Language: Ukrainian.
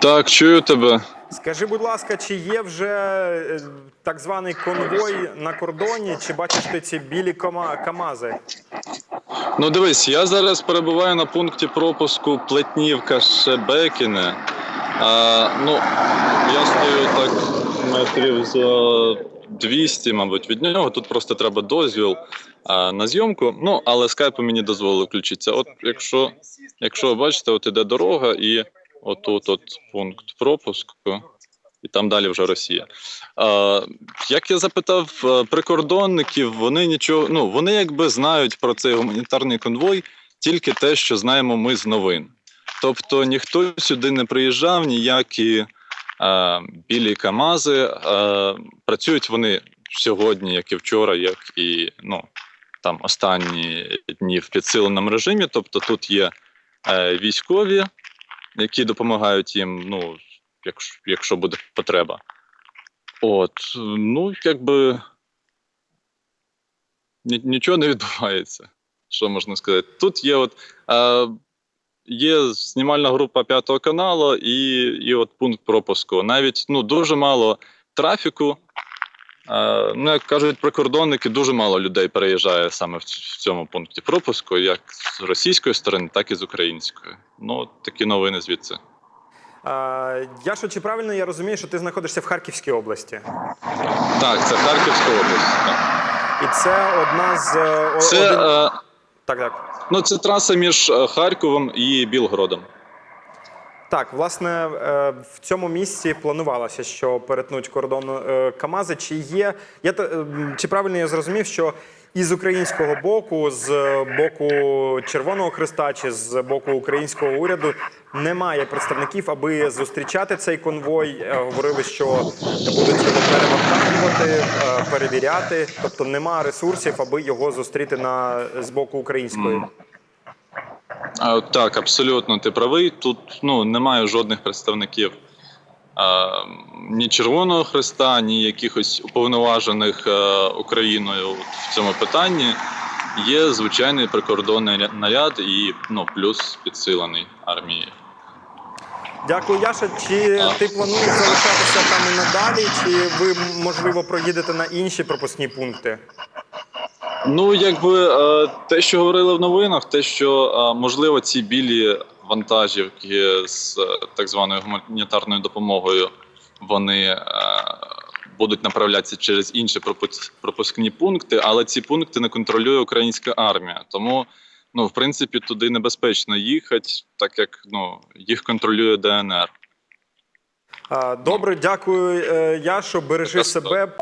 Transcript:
Так, чую тебе. Скажи, будь ласка, чи є вже е, так званий конвой на кордоні, чи бачиш ти ці білі КАМАЗи? Ну дивись, я зараз перебуваю на пункті пропуску Плетнівка Шебекіне. А, ну, я стою так метрів за 200, мабуть, від нього. Тут просто треба дозвіл а, на зйомку. Ну, але скайпу мені дозволили включитися. От якщо, якщо бачите, от іде дорога, і отут от пункт пропуску, і там далі вже Росія. А, як я запитав е, прикордонників, вони нічого, ну вони якби знають про цей гуманітарний конвой тільки те, що знаємо ми з новин. Тобто ніхто сюди не приїжджав, ніякі е, білі Камази. Е, працюють вони сьогодні, як і вчора, як і ну, там останні дні в підсиленому режимі. Тобто тут є е, військові, які допомагають їм, ну, якщо, якщо буде потреба. От, ну, якби нічого не відбувається. Що можна сказати? Тут є от. Е, Є знімальна група п'ятого каналу і, і от пункт пропуску. Навіть ну, дуже мало трафіку. Е, ну, як кажуть прикордонники, дуже мало людей переїжджає саме в, цьому пункті пропуску, як з російської сторони, так і з української. Ну, такі новини звідси. А, Яшо, чи правильно я розумію, що ти знаходишся в Харківській області? Так, це Харківська область. Так. І це одна з е, Це, один- е, так, так. ну, це траса між е, Харковом і Білгородом. Так, власне, е, в цьому місці планувалося, що перетнуть кордон е, КАМАЗи. Чи є я ем, чи правильно я зрозумів, що із українського боку, з боку Червоного Христа чи з боку українського уряду немає представників, аби зустрічати цей конвой. Е, Говорили, що будуть його перевантажувати, перевіряти. Тобто немає ресурсів, аби його зустріти на з боку української. А, так, абсолютно ти правий. Тут ну, немає жодних представників а, ні Червоного Христа, ні якихось уповноважених а, Україною в цьому питанні. Є звичайний прикордонний наряд і ну, плюс підсилений армією. Дякую, Яша. Чи ти плануєш залишатися там і надалі, чи ви можливо проїдете на інші пропускні пункти? Ну, якби е, те, що говорили в новинах, те, що е, можливо ці білі вантажівки з е, так званою гуманітарною допомогою, вони будуть направлятися через інші пропуск- пропускні пункти, але ці пункти не контролює українська армія. Тому, ну, в принципі, туди небезпечно їхати, так як ну, їх контролює ДНР. Добре, дякую, Яшо. Бережи себе.